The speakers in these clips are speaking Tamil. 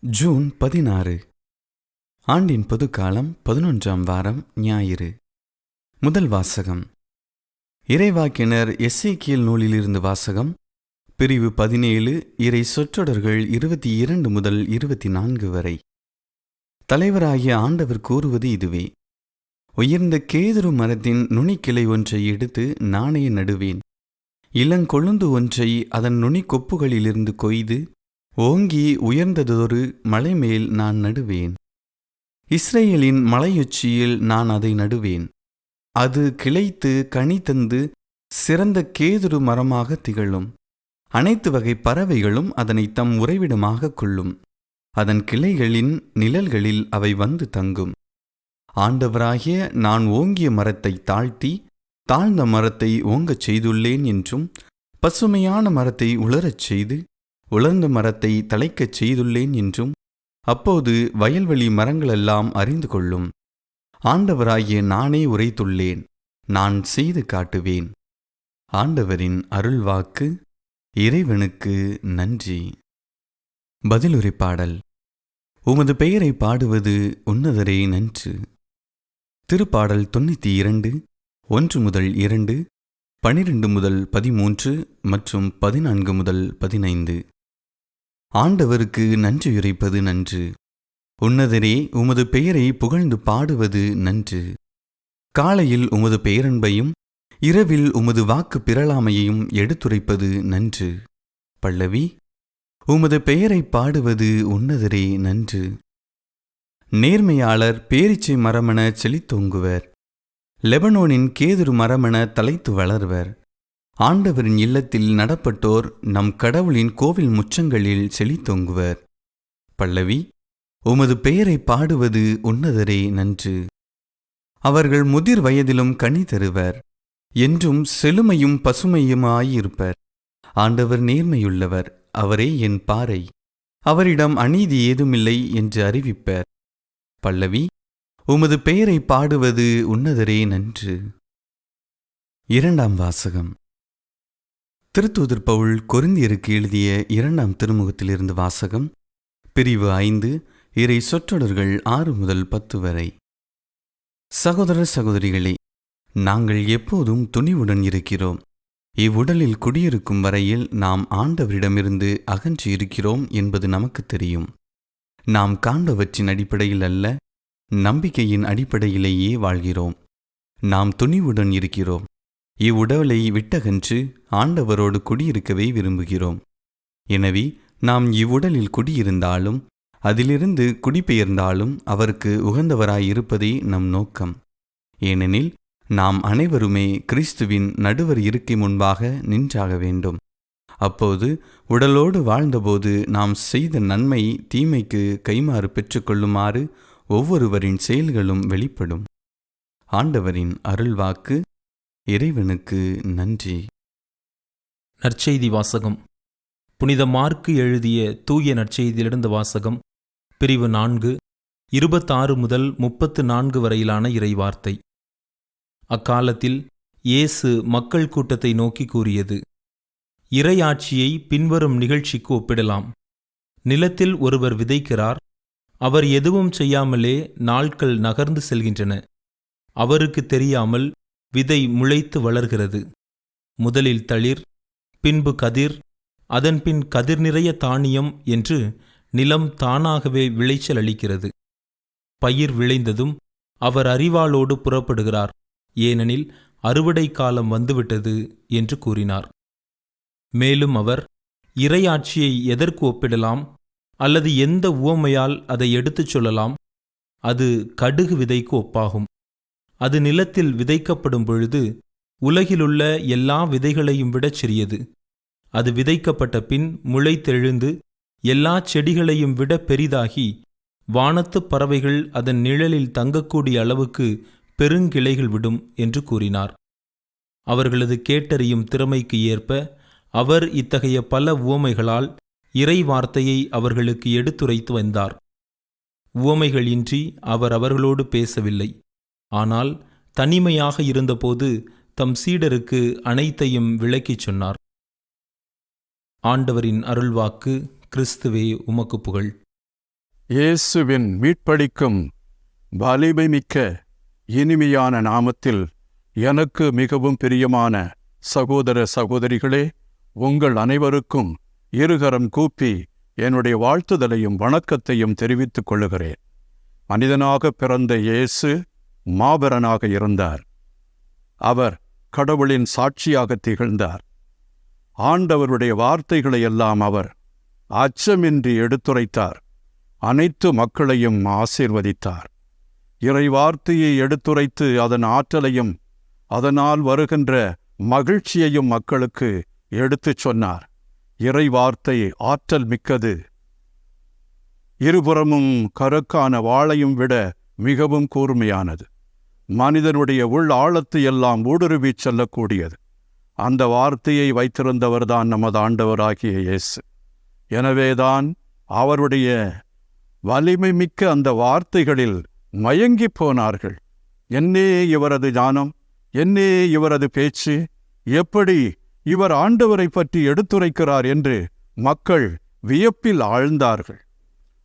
ஜூன் பதினாறு. ஆண்டின் பொதுக்காலம் பதினொன்றாம் வாரம் ஞாயிறு. முதல் வாசகம். இறைவாக்கினர் எஸ்ஐக்கியல் நூலிலிருந்து வாசகம். பிரிவு பதினேழு இறை சொற்றொடர்கள் இருபத்தி இரண்டு முதல் இருபத்தி நான்கு வரை. தலைவராகிய ஆண்டவர் கூறுவது இதுவே. உயர்ந்த கேதுரு மரத்தின் நுனிக்கிளை ஒன்றை எடுத்து நானே நடுவேன். இளங்கொழுந்து ஒன்றை அதன் நுனிக்கொப்புகளிலிருந்து கொய்து ஓங்கி உயர்ந்ததொரு மலைமேல் நான் நடுவேன். இஸ்ரேலின் மலையுச்சியில் நான் அதை நடுவேன். அது கிளைத்து கனி தந்து சிறந்த கேதுரு மரமாக திகழும். அனைத்து வகை பறவைகளும் அதனை தம் உறைவிடமாக கொள்ளும். அதன் கிளைகளின் நிழல்களில் அவை வந்து தங்கும். ஆண்டவராகிய நான் ஓங்கிய மரத்தை தாழ்த்தி தாழ்ந்த மரத்தை ஓங்கச் செய்துள்ளேன் என்றும் பசுமையான மரத்தை உலரச் செய்து உலர்ந்த மரத்தை தலைக்கச் செய்துள்ளேன் என்றும் அப்போது வயல்வெளி மரங்களெல்லாம் அறிந்து கொள்ளும். ஆண்டவராகிய நானே உரைத்துள்ளேன் நான் செய்து காட்டுவேன். ஆண்டவரின் அருள்வாக்கு இறைவனுக்கு நன்றி. பதிலுரை பாடல். உமது பெயரை பாடுவது உன்னதரே நன்று. திருப்பாடல் தொண்ணூற்றி இரண்டு ஒன்று முதல் இரண்டு பனிரெண்டு முதல் பதிமூன்று மற்றும் பதினான்கு முதல் பதினைந்து. ஆண்டவருக்கு நன்றியுரைப்பது நன்று. உன்னதரே உமது பெயரை புகழ்ந்து பாடுவது நன்று. காலையில் உமது பெயரன்பையும் இரவில் உமது வாக்கு பிறழாமையையும் எடுத்துரைப்பது நன்று. பல்லவி உமது பெயரை பாடுவது உன்னதரே நன்று. நேர்மையாளர் பேரிச்சை மரமென செழித்தோங்குவர். லெபனோனின் கேதுரு மரமென தலைத்து வளர்வர். ஆண்டவரின் இல்லத்தில் நடப்பட்டோர் நம் கடவுளின் கோவில் முச்சங்களில் செழித்தொங்குவர். பல்லவி உமது பெயரை பாடுவது உன்னதரே நன்று. அவர்கள் முதிர் வயதிலும் கனி தருவர். என்றும் செழுமையும் பசுமையுமாயிருப்பர். ஆண்டவர் நேர்மையுள்ளவர் அவரே என் பாறை. அவரிடம் அநீதி ஏதுமில்லை என்று அறிவிப்பர். பல்லவி உமது பெயரை பாடுவது உன்னதரே நன்று. இரண்டாம் வாசகம். திருத்தூதர் பவுல் கொரிந்தியருக்கு எழுதிய இரண்டாம் திருமுகத்திலிருந்து வாசகம் பிரிவு ஐந்து இறை சொற்றொடர்கள் ஆறு முதல் பத்து வரை. சகோதர சகோதரிகளே நாங்கள் எப்போதும் துணிவுடன் இருக்கிறோம். இவ்வுடலில் குடியிருக்கும் வரையில் நாம் ஆண்டவரிடமிருந்து அகன்று இருக்கிறோம் என்பது நமக்கு தெரியும். நாம் காண்டவற்றின் அடிப்படையில் அல்ல நம்பிக்கையின் அடிப்படையிலேயே வாழ்கிறோம். நாம் துணிவுடன் இருக்கிறோம். இவ்வுடலை விட்டகன்று ஆண்டவரோடு குடியிருக்கவே விரும்புகிறோம். எனவே நாம் இவ்வுடலில் குடியிருந்தாலும் அதிலிருந்து குடிபெயர்ந்தாலும் அவருக்கு உகந்தவராயிருப்பதே நம் நோக்கம். ஏனெனில் நாம் அனைவருமே கிறிஸ்துவின் நடுவர் இருக்கை முன்பாக நின்றாக வேண்டும். அப்போது உடலோடு வாழ்ந்தபோது நாம் செய்த நன்மை தீமைக்கு கைமாறு பெற்றுக்கொள்ளுமாறு ஒவ்வொருவரின் செயல்களும் வெளிப்படும். ஆண்டவரின் அருள்வாக்கு இறைவனுக்கு நன்றி. நற்செய்தி வாசகம். புனித மார்க்கு எழுதிய தூய நற்செய்தியிலிருந்து வாசகம் பிரிவு நான்கு இருபத்தாறு முதல் முப்பத்து நான்கு வரையிலான இறைவார்த்தை. அக்காலத்தில் இயேசு மக்கள் கூட்டத்தை நோக்கி கூறியது இறையாட்சியை பின்வரும் நிகழ்ச்சிக்கு ஒப்பிடலாம். நிலத்தில் ஒருவர் விதைக்கிறார் அவர் எதுவும் செய்யாமலே நாட்கள் நகர்ந்து செல்கின்றன. அவருக்கு தெரியாமல் விதை முளைத்து வளர்கிறது. முதலில் தளிர் பின்பு கதிர் அதன்பின் கதிர் நிறைய தானியம் என்று நிலம் தானாகவே விளைச்சல் அளிக்கிறது. பயிர் விளைந்ததும் அவர் அறிவாளோடு புறப்படுகிறார் ஏனெனில் அறுவடை காலம் வந்துவிட்டது என்று கூறினார். மேலும் அவர் இறையாட்சியை எதற்கு ஒப்பிடலாம் அல்லது எந்த உவமையால் அதை எடுத்துச் சொல்லலாம் அது கடுகு விதைக்கு ஒப்பாகும். அது நிலத்தில் விதைக்கப்படும் பொழுது உலகிலுள்ள எல்லா விதைகளையும் விடச் சிறியது. அது விதைக்கப்பட்ட பின் முளைத்தெழுந்து எல்லா செடிகளையும் விட பெரிதாகி வானத்துப் பறவைகள் அதன் நிழலில் தங்கக்கூடிய அளவுக்கு பெருங்கிளைகள் விடும் என்று கூறினார். அவர்களது கேட்டறியும் திறமைக்கு ஏற்ப அவர் இத்தகைய பல உவமைகளால் இறை வார்த்தையை அவர்களுக்கு எடுத்துரைத்து வந்தார். உவமைகளின்றி அவர் அவர்களோடு பேசவில்லை. ஆனால் தனிமையாக இருந்தபோது தம் சீடருக்கு அனைத்தையும் விளக்கிச் சொன்னார். ஆண்டவரின் அருள்வாக்கு கிறிஸ்துவே உமக்கு புகழ். இயேசுவின் மீட்பளிக்கும் வலிமை மிக்க இனிமையான நாமத்தில் எனக்கு மிகவும் பிரியமான சகோதர சகோதரிகளே உங்கள் அனைவருக்கும் இருகரம் கூப்பி என்னுடைய வாழ்த்துதலையும் வணக்கத்தையும் தெரிவித்துக் கொள்ளுகிறேன். மனிதனாக பிறந்த இயேசு மாபெரனாக இருந்தார். அவர் கடவுளின் சாட்சியாக திகழ்ந்தார். ஆண்டவருடைய வார்த்தைகளை எல்லாம் அவர் அச்சமின்றி எடுத்துரைத்தார். அனைத்து மக்களையும் ஆசீர்வதித்தார். இறை வார்த்தையை எடுத்துரைத்து அதன் ஆற்றலையும் அதனால் வருகின்ற மகிழ்ச்சியையும் மக்களுக்கு எடுத்துச் சொன்னார். இறை வார்த்தை ஆற்றல் மிக்கது. இருபுறமும் கருக்கான வாளையும் விட மிகவும் கூர்மையானது. மனிதனுடைய உள் ஆழத்தை எல்லாம் ஊடுருவிச் செல்லக்கூடியது. அந்த வார்த்தையை வைத்திருந்தவர்தான் நமது ஆண்டவராகிய இயேசு. எனவேதான் அவருடைய வலிமை மிக்க அந்த வார்த்தைகளில் மயங்கிப் போனார்கள். என்னே இவரது ஞானம் என்னே இவரது பேச்சு எப்படி இவர் ஆண்டவரை பற்றி எடுத்துரைக்கிறார் என்று மக்கள் வியப்பில் ஆழ்ந்தார்கள்.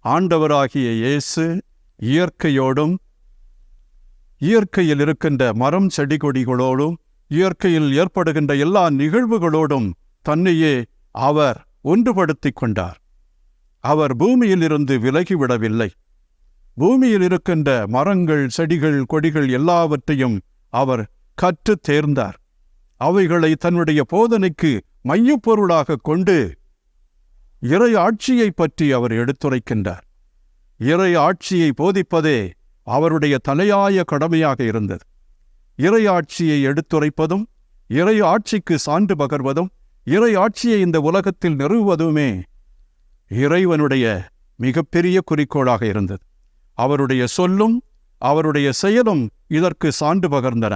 ஆண்டவராகிய இயேசு இயற்கையோடும் இயற்கையில் இருக்கின்ற மரம் செடி கொடிகளோடும் இயற்கையில் ஏற்படுகின்ற எல்லா நிகழ்வுகளோடும் தன்னையே அவர் ஒன்றுபடுத்திக் கொண்டார். அவர் பூமியிலிருந்து விலகிவிடவில்லை. பூமியில் இருக்கின்ற மரங்கள் செடிகள் கொடிகள் எல்லாவற்றையும் அவர் கற்றுத் தேர்ந்தார். அவைகளை தன்னுடைய போதனைக்கு மையப்பொருளாக கொண்டு இறை ஆட்சியை பற்றி அவர் எடுத்துரைக்கின்றார். இறை ஆட்சியை போதிப்பதே அவருடைய தலையாய கடமையாக இருந்தது. இறை ஆட்சியை எடுத்துரைப்பதும் இறை ஆட்சிக்கு சான்று பகர்வதும் இறை ஆட்சியை இந்த உலகத்தில் நிறுவுவதுமே இறைவனுடைய மிகப்பெரிய குறிக்கோளாக இருந்தது. அவருடைய சொல்லும் அவருடைய செயலும் இதற்கு சான்று பகர்ந்தன.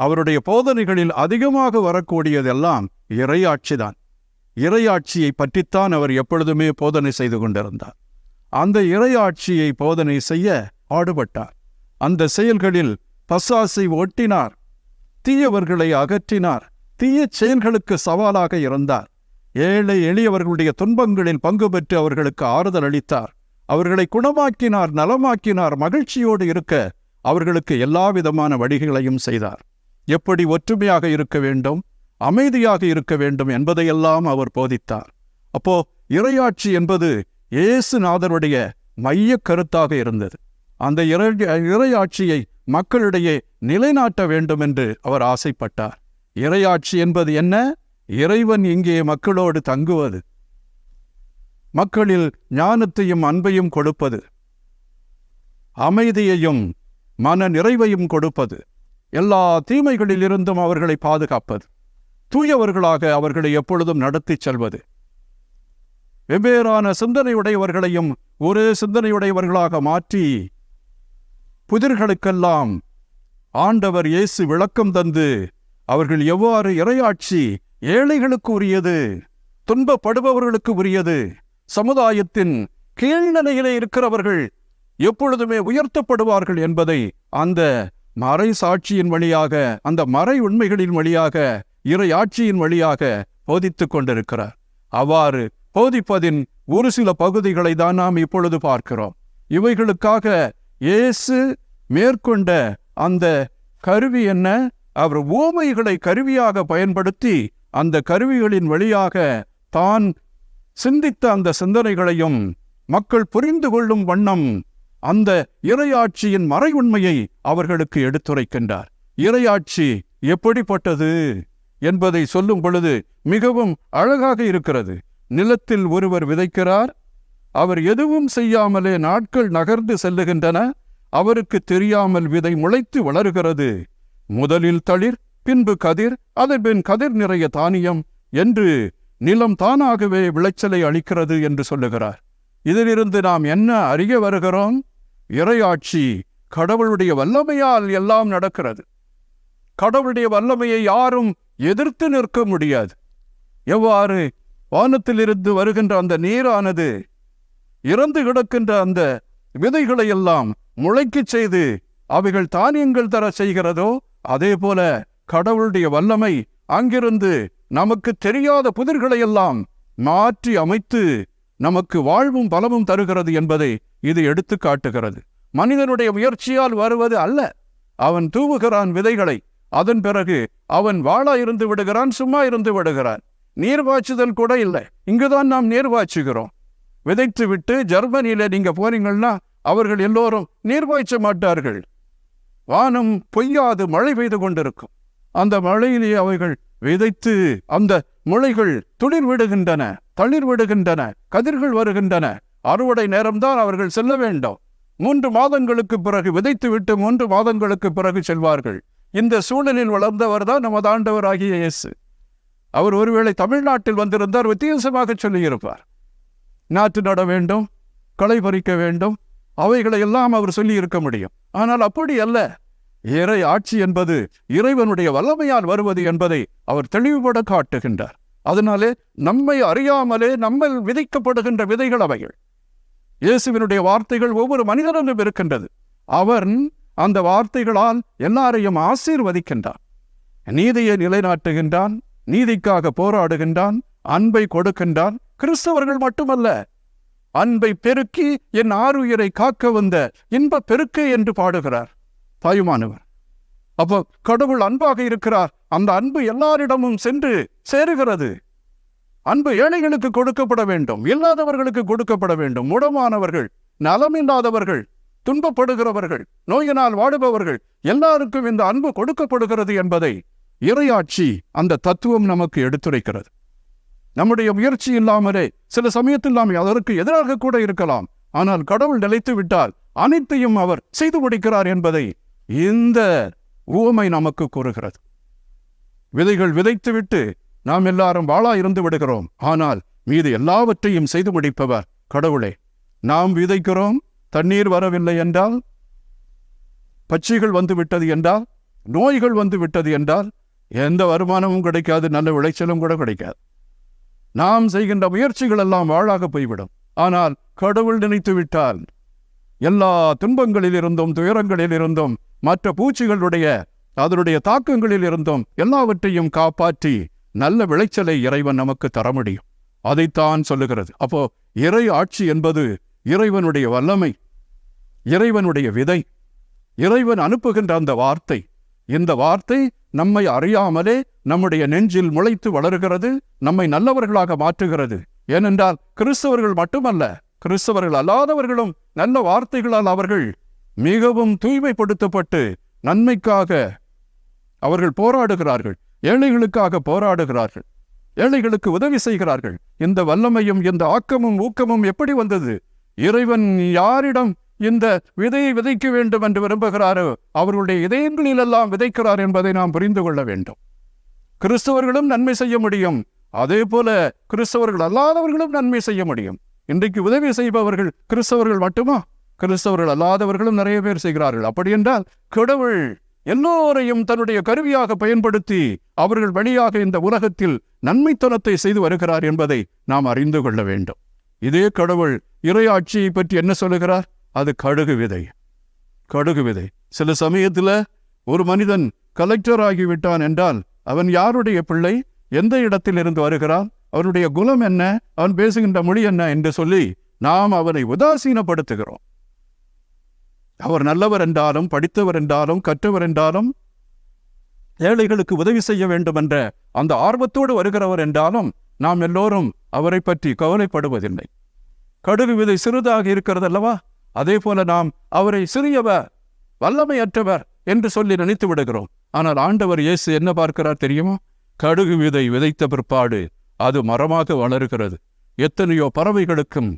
அவருடைய போதனைகளில் அதிகமாக வரக்கூடியதெல்லாம் இறையாட்சிதான் இறையாட்சியை பற்றித்தான் அவர் எப்பொழுதுமே போதனை செய்து கொண்டிருந்தார். அந்த இறையாட்சியை போதனை செய்ய பாடுபட்டார் அந்த செயல்களில் பசாசை ஒட்டினார். தீயவர்களை அகற்றினார். தீய செயல்களுக்கு சவாலாக இருந்தார் ஏழை எளியவர்களுடைய துன்பங்களில் பங்கு பெற்று அவர்களுக்கு ஆறுதல் அளித்தார். அவர்களை குணமாக்கினார் நலமாக்கினார் மகிழ்ச்சியோடு இருக்க அவர்களுக்கு எல்லா விதமான வழிகளையும் செய்தார். எப்படி ஒற்றுமையாக இருக்க வேண்டும் அமைதியாக இருக்க வேண்டும் என்பதையெல்லாம் அவர் போதித்தார். அப்போ இறையாட்சி என்பது இயேசுநாதருடைய மையக் கருத்தாக இருந்தது. அந்த இறை இறையாட்சியை மக்களிடையே நிலைநாட்ட வேண்டும் என்று அவர் ஆசைப்பட்டார். இறையாட்சி என்பது என்ன? இறைவன் இங்கே மக்களோடு தங்குவது. மக்களில் ஞானத்தையும் அன்பையும் கொடுப்பது. அமைதியையும் மன நிறைவையும் கொடுப்பது. எல்லா தீமைகளிலிருந்தும் அவர்களை பாதுகாப்பது. தூயவர்களாக அவர்களை எப்பொழுதும் நடத்திச் செல்வது. வெவ்வேறான சிந்தனையுடையவர்களையும் ஒரே சிந்தனையுடையவர்களாக மாற்றி புதிர்களுக்கெல்லாம் ஆண்டவர் இயேசு விளக்கம் தந்து அவர்கள் எவ்வாறு இறையாட்சி ஏழைகளுக்கு உரியது துன்பப்படுபவர்களுக்கு உரியது சமுதாயத்தின் கீழ்நிலையிலே இருக்கிறவர்கள் எப்பொழுதுமே உயர்த்தப்படுவார்கள் என்பதை அந்த மறை சாட்சியின் வழியாக அந்த மறை உண்மைகளின் வழியாக இறையாட்சியின் வழியாக போதித்துக் கொண்டிருக்கிறார். அவ்வாறு போதிப்பதின் ஒரு சில பகுதிகளை தான் நாம் இப்பொழுது பார்க்கிறோம். இவைகளுக்காக இயேசு மேற்கொண்ட அந்த கருவி என்ன? அவர் ஓமைகளை கருவியாக பயன்படுத்தி அந்த கருவிகளின் வழியாக தான் சிந்தித்த அந்த சிந்தனைகளையும் மக்கள் புரிந்து கொள்ளும் வண்ணம் அந்த இறையாட்சியின் மறை உண்மையை அவர்களுக்கு எடுத்துரைக்கின்றார். இறையாட்சி எப்படிப்பட்டது என்பதை சொல்லும் பொழுது மிகவும் அழகாக இருக்கிறது. நிலத்தில் ஒருவர் விதைக்கிறார் அவர் எதுவும் செய்யாமலே நாட்கள் நகர்ந்து செல்லுகின்றன. அவருக்கு தெரியாமல் விதை முளைத்து வளருகிறது. முதலில் தளிர் பின்பு கதிர் அதன்பின் கதிர் நிறைய தானியம் என்று நிலம் தானாகவே விளைச்சலை அளிக்கிறது என்று சொல்லுகிறார். இதிலிருந்து நாம் என்ன அறிய வருகிறோம்? இறையாட்சி கடவுளுடைய வல்லமையால் எல்லாம் நடக்கிறது. கடவுளுடைய வல்லமையை யாரும் எதிர்த்து நிற்க முடியாது. எவ்வாறு? வானத்திலிருந்து வருகின்ற அந்த நீரானது இறந்து கிடக்கின்ற அந்த விதைகளை எல்லாம் முளைக்கச் செய்து அவைகள் தானியங்கள் தர செய்கிறதோ அதே போல கடவுளுடைய வல்லமை அங்கிருந்து நமக்கு தெரியாத புதிர்களையெல்லாம் மாற்றி அமைத்து நமக்கு வாழ்வும் பலமும் தருகிறது என்பதை இது எடுத்து காட்டுகிறது. மனிதனுடைய முயற்சியால் வருவது அல்ல. அவன் தூவுகிறான் விதைகளை அதன் பிறகு அவன் வாழா இருந்து விடுகிறான் சும்மா இருந்து விடுகிறான். நீர்வாய்ச்சுதல் கூட இல்லை. இங்குதான் நாம் நீர்வாய்ச்சுகிறோம் விதைத்து விட்டு ஜெர்மனியில் நீங்க போறீங்கன்னா அவர்கள் எல்லோரும் நீர் பாய்ச்ச மாட்டார்கள். வானம் பொய்யாது மழை பெய்து கொண்டிருக்கும். அந்த மழையிலே அவைகள் விதைத்து அந்த முளைகள் துளிர் விடுகின்றன தளிர் விடுகின்றன கதிர்கள் வருகின்றன. அறுவடை நேரம்தான் அவர்கள் செல்ல வேண்டும். மூன்று மாதங்களுக்கு பிறகு விதைத்து விட்டு மூன்று மாதங்களுக்கு பிறகு செல்வார்கள். இந்த சூழலில் வளர்ந்தவர் தான் நமது ஆண்டவராகிய இயேசு. அவர் ஒருவேளை தமிழ்நாட்டில் வந்திருந்தார் வித்தியாசமாக சொல்லியிருப்பார். நாற்று நட வேண்டும் களை பறிக்க வேண்டும். அவைகளை எல்லாம் அவர் சொல்லி இருக்க முடியும். ஆனால் அப்படி அல்ல. இறை ஆட்சி என்பது இறைவனுடைய வல்லமையால் வருவது என்பதை அவர் தெளிவுபட காட்டுகின்றார். அதனாலே நம்மை அறியாமலே நம்மில் விதைக்கப்படுகின்ற விதைகள் அவைகள். இயேசுவினுடைய வார்த்தைகள் ஒவ்வொரு மனிதனிலும் இருக்கின்றது. அவன் அந்த வார்த்தைகளால் எல்லாரையும் ஆசீர்வதிக்கின்றான். நீதியை நிலைநாட்டுகின்றான் நீதிக்காக போராடுகின்றான் அன்பை கொடுக்கின்றான் கிறிஸ்தவர்கள் மட்டுமல்ல. அன்பை பெருக்கி என் ஆறுயிரை காக்க வந்த இன்ப பெருக்கை என்று பாடுகிறார். தாயுமானவர். அப்போ கடவுள் அன்பாக இருக்கிறார். அந்த அன்பு எல்லாரிடமும் சென்று சேருகிறது. அன்பு ஏழைகளுக்கு கொடுக்கப்பட வேண்டும். இல்லாதவர்களுக்கு கொடுக்கப்பட வேண்டும். முடமானவர்கள் நலமில்லாதவர்கள் துன்பப்படுகிறவர்கள் நோயினால் வாடுபவர்கள் எல்லாருக்கும் இந்த அன்பு கொடுக்கப்படுகிறது என்பதை இறையாட்சி அந்த தத்துவம் நமக்கு எடுத்துரைக்கிறது. நம்முடைய முயற்சி இல்லாமலே சில சமயத்தில் நாம் அதற்கு எதிராக கூட இருக்கலாம். ஆனால் கடவுள் நிலைத்து விட்டால் அனைத்தையும் அவர் செய்து முடிக்கிறார் என்பதை இந்த உவமை நமக்கு கூறுகிறது. விதைகள் விதைத்துவிட்டு நாம் எல்லாரும் வாளா இருந்து விடுகிறோம். ஆனால் மீது எல்லாவற்றையும் செய்து முடிப்பவர் கடவுளே. நாம் விதைக்கிறோம் தண்ணீர் வரவில்லை என்றால் பச்சைகள் வந்து விட்டது என்றால் நோய்கள் வந்து விட்டது என்றால் எந்த வருமானமும் கிடைக்காது நல்ல விளைச்சலும் கூட கிடைக்காது. நாம் செய்கின்ற முயற்சிகள் எல்லாம் வாழாக போய்விடும். ஆனால் கடவுள் நினைத்து விட்டால் எல்லா துன்பங்களில் இருந்தும் துயரங்களில் இருந்தும் மற்ற பூச்சிகளுடைய அதனுடைய தாக்கங்களில் இருந்தும் எல்லாவற்றையும் காப்பாற்றி நல்ல விளைச்சலை இறைவன் நமக்கு தர முடியும். அதைத்தான் சொல்லுகிறது. அப்போ இறை ஆட்சி என்பது இறைவனுடைய வல்லமை இறைவனுடைய விதை. இறைவன் அனுப்புகின்ற அந்த வார்த்தை இந்த வார்த்தை நம்மை அறியாமலே நம்முடைய நெஞ்சில் முளைத்து வளருகிறது நம்மை நல்லவர்களாக மாற்றுகிறது. ஏனென்றால் கிறிஸ்தவர்கள் மட்டுமல்ல கிறிஸ்தவர்கள் அல்லாதவர்களும் நல்ல வார்த்தைகளால் அவர்கள் மிகவும் தூய்மைப்படுத்தப்பட்டு நன்மைக்காக அவர்கள் போராடுகிறார்கள் ஏழைகளுக்காக போராடுகிறார்கள் ஏழைகளுக்கு உதவி செய்கிறார்கள். இந்த வல்லமையும் இந்த ஆக்கமும் ஊக்கமும் எப்படி வந்தது? இறைவன் யாரிடம் இந்த விதையை விதைக்க வேண்டும் என்று விரும்புகிறாரோ அவர்களுடைய இதயங்களிலெல்லாம் விதைக்கிறார் என்பதை நாம் புரிந்து கொள்ள வேண்டும். கிறிஸ்தவர்களும் நன்மை செய்ய முடியும். அதே போல கிறிஸ்தவர்கள் அல்லாதவர்களும் நன்மை செய்ய முடியும். இன்றைக்கு உதவி செய்பவர்கள் கிறிஸ்தவர்கள் மட்டுமா? கிறிஸ்தவர்கள் அல்லாதவர்களும் நிறைய பேர் செய்கிறார்கள். அப்படி என்றால் கடவுள் எல்லோரையும் தன்னுடைய கருவியாக பயன்படுத்தி அவர்கள் வழியாக இந்த உலகத்தில் நன்மைத்தனத்தை செய்து வருகிறார் என்பதை நாம் அறிந்து கொள்ள வேண்டும். இதே கடவுள் இறையாட்சியை பற்றி என்ன சொல்லுகிறார்? அது கடுகு விதை. கடுகு விதை. சில சமயத்துல ஒரு மனிதன் கலெக்டர் ஆகிவிட்டான் என்றால் அவன் யாருடைய பிள்ளை? எந்த இடத்தில் இருந்து வருகிறான்? அவனுடைய குலம் என்ன? அவன் பேசுகின்ற மொழி என்ன? என்று சொல்லி நாம் அவனை உதாசீனப்படுத்துகிறோம். அவர் நல்லவர் என்றாலும் படித்தவர் என்றாலும் கற்றவர் என்றாலும் ஏழைகளுக்கு உதவி செய்ய வேண்டும் என்ற அந்த ஆர்வத்தோடு வருகிறவர் என்றாலும் நாம் எல்லோரும் அவரை பற்றி கவலைப்படுவதில்லை. கடுகு விதை சிறிதாக இருக்கிறது அல்லவா? அதே போல நாம் அவரை சிறியவர் வல்லமையற்றவர் என்று சொல்லி நினைத்து விடுகிறோம். ஆனால் ஆண்டவர் இயேசு என்ன பார்க்கிறார் தெரியுமா? கடுகு விதை விதைத்த பிற்பாடு அது மரமாக வளருகிறது. எத்தனையோ பறவைகளுக்கும்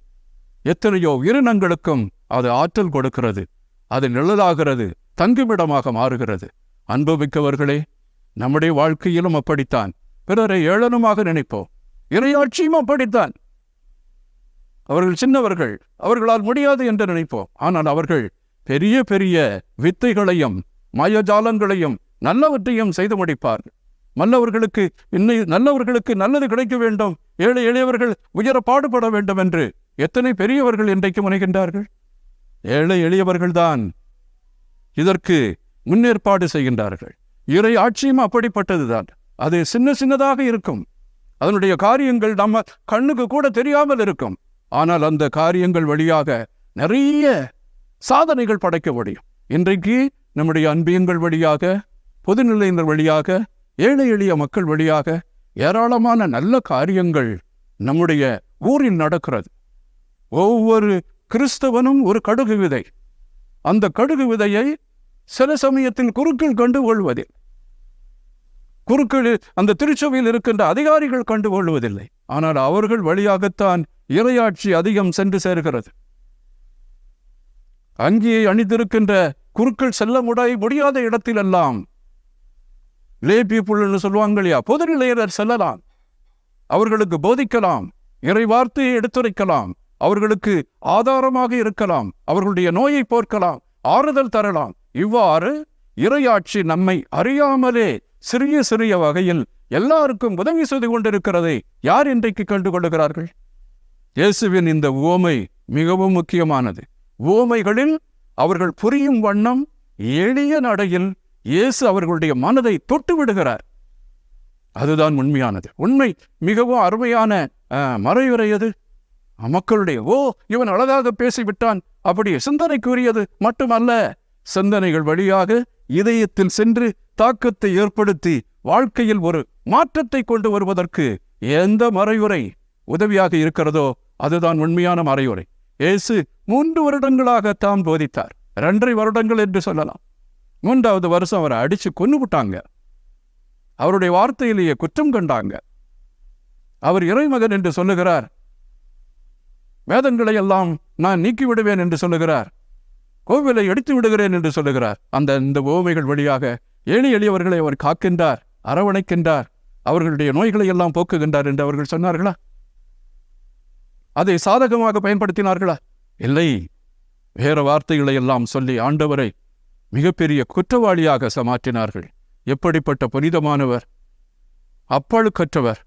எத்தனையோ உயிரினங்களுக்கும் அது ஆற்றல் கொடுக்கிறது. அது நிழலாகிறது தங்குமிடமாக மாறுகிறது. அன்புமிக்கவர்களே நம்முடைய வாழ்க்கையிலும் அப்படித்தான். பிறரை ஏளனமாக நினைப்போம். இறையாட்சியும் அப்படித்தான். அவர்கள் சின்னவர்கள் அவர்களால் முடியாது என்று நினைப்போம். ஆனால் அவர்கள் பெரிய பெரிய வித்தைகளையும் மாயஜாலங்களையும் நல்லவற்றையும் செய்து முடிப்பார்கள். நல்லவர்களுக்கு இன்னை நல்லவர்களுக்கு நல்லது கிடைக்க வேண்டும். ஏழை எளியவர்கள் உயர பாடுபட வேண்டும் என்று எத்தனை பெரியவர்கள் இன்றைக்கு முனைகின்றார்கள்? ஏழை எளியவர்கள்தான் இதற்கு முன்னேற்பாடு செய்கின்றார்கள். இறை ஆட்சியும் அப்படிப்பட்டதுதான். அது சின்ன சின்னதாக இருக்கும். அதனுடைய காரியங்கள் நம்ம கண்ணுக்கு கூட தெரியாமல் இருக்கும். ஆனால் அந்த காரியங்கள் வழியாக நிறைய சாதனைகள் படைக்க முடியும். இன்றைக்கு நம்முடைய அன்பியங்கள் வழியாக பொதுநிலையினர் வழியாக ஏழை எளிய மக்கள் வழியாக ஏராளமான நல்ல காரியங்கள் நம்முடைய ஊரில் நடக்கிறது. ஒவ்வொரு கிறிஸ்தவனும் ஒரு கடுகு விதை. அந்த கடுகு விதையை சில சமயத்தில் குறுக்கள் கண்டு கொள்வதில். குறுக்கள் அந்த திருச்சபையில் இருக்கின்ற அதிகாரிகள் கண்டு கொள்வதில்லை. ஆனால் அவர்கள் வழியாகத்தான் இறையாட்சி அதிகம் சென்று சேர்கிறது. அங்கே அணிந்திருக்கின்ற குருக்கள் செல்ல முடை முடியாத இடத்திலெல்லாம் லே பீப்புள்னு சொல்லுவாங்க இல்லையா பொதுநிலையினர் செல்லலாம். அவர்களுக்கு போதிக்கலாம் இறை வார்த்தையை எடுத்துரைக்கலாம் அவர்களுக்கு ஆதாரமாக இருக்கலாம் அவர்களுடைய நோயை போர்க்கலாம் ஆறுதல் தரலாம். இவ்வாறு இறையாட்சி நம்மை அறியாமலே சிறிய சிறிய வகையில் எல்லாருக்கும் உதவி செய்து கொண்டிருக்கிறதை யார் இன்றைக்கு கண்டுகொள்ளுகிறார்கள்? இயேசுவின் இந்த ஓமை மிகவும் முக்கியமானது. ஓமைகளில் அவர்கள் புரியும் வண்ணம் எளிய நடையில் இயேசு அவர்களுடைய மனதை தொட்டு விடுகிறார். அதுதான் உண்மையானது. உண்மை மிகவும் அருமையான அஹ், அது. மக்களுடைய ஓ இவன் அழகாக பேசிவிட்டான். அப்படி சிந்தனைக்குரியது மட்டுமல்ல சிந்தனைகள் வழியாக இதயத்தில் சென்று தாக்கத்தை ஏற்படுத்தி வாழ்க்கையில் ஒரு மாற்றத்தை கொண்டு வருவதற்கு எந்த மறையுரை உதவியாக இருக்கிறதோ அதுதான் உண்மையான மறையுரை இயேசு மூன்று வருடங்களாக தாம் போதித்தார். இரண்டரை வருடங்கள் என்று சொல்லலாம். மூன்றாவது வருஷம் அவரை அடிச்சு கொன்று விட்டாங்க அவருடைய வார்த்தையிலேயே குற்றம் கண்டாங்க. அவர் இறைமகன் என்று சொல்லுகிறார். வேதங்களை எல்லாம் நான் நீக்கி விடுவேன் என்று சொல்லுகிறார். கோவிலை எடுத்து விடுகிறேன் என்று சொல்லுகிறார். அந்த இந்த ஓமைகள் வழியாக ஏழை எளியவர்களை அவர் காக்கின்றார் அரவணைக்கின்றார். அவர்களுடைய நோய்களை எல்லாம் போக்குகின்றார் என்று அவர்கள் சொன்னார்களா? அதை சாதகமாக பயன்படுத்தினார்களா? இல்லை. வேற வார்த்தைகளை எல்லாம் சொல்லி ஆண்டவரை மிகப்பெரிய குற்றவாளியாக சமாற்றினார்கள். எப்படிப்பட்ட புனிதமானவர். அப்பழுக்கற்றவர்.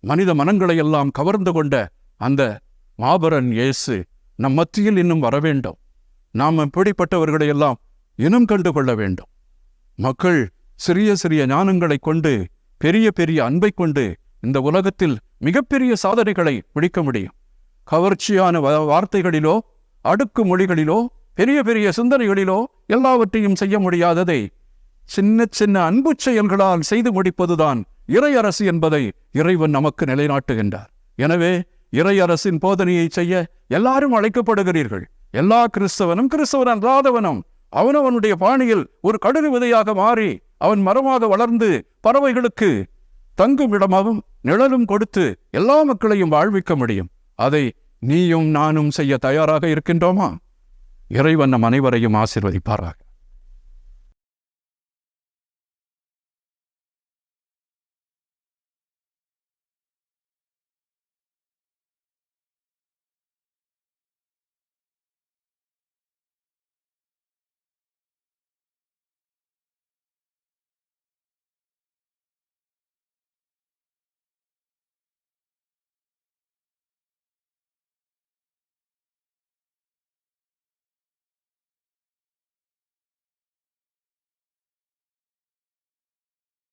மனித மனங்களை எல்லாம் கவர்ந்து கொண்ட அந்த மாபரன் இயேசு நம் மத்தியில் இன்னும் வர வேண்டும் நாம் இப்படிப்பட்டவர்களை எல்லாம் இனம் கண்டு கொள்ள வேண்டும். மக்கள் சிறிய சிறிய ஞானங்களைக் கொண்டு பெரிய பெரிய அன்பைக் கொண்டு இந்த உலகத்தில் மிகப்பெரிய சாதனைகளை பிடிக்க முடியும். கவர்ச்சியான வார்த்தைகளிலோ அடுக்கு மொழிகளிலோ பெரிய பெரிய சிந்தனைகளிலோ எல்லாவற்றையும் செய்ய முடியாததை சின்ன சின்ன அன்பு செயல்களால் செய்து முடிப்பதுதான் இறையரசு என்பதை இறைவன் நமக்கு நிலைநாட்டுகின்றார். எனவே இறையரசின் போதனையை செய்ய எல்லாரும் அழைக்கப்படுகிறீர்கள். எல்லா கிறிஸ்தவனும் கிறிஸ்தவன் அல்லாதவனும் அவனவனுடைய பாணியில் ஒரு கடுகு விதையாக மாறி அவன் மரமாக வளர்ந்து பறவைகளுக்கு தங்கும் இடமாகவும் நிழலும் கொடுத்து எல்லா மக்களையும் வாழ்விக்க முடியும். அதை நீயும் நானும் செய்ய தயாராக இருக்கின்றோமா? இறைவன் நம் அனைவரையும் ஆசிர்வதிப்பாராக.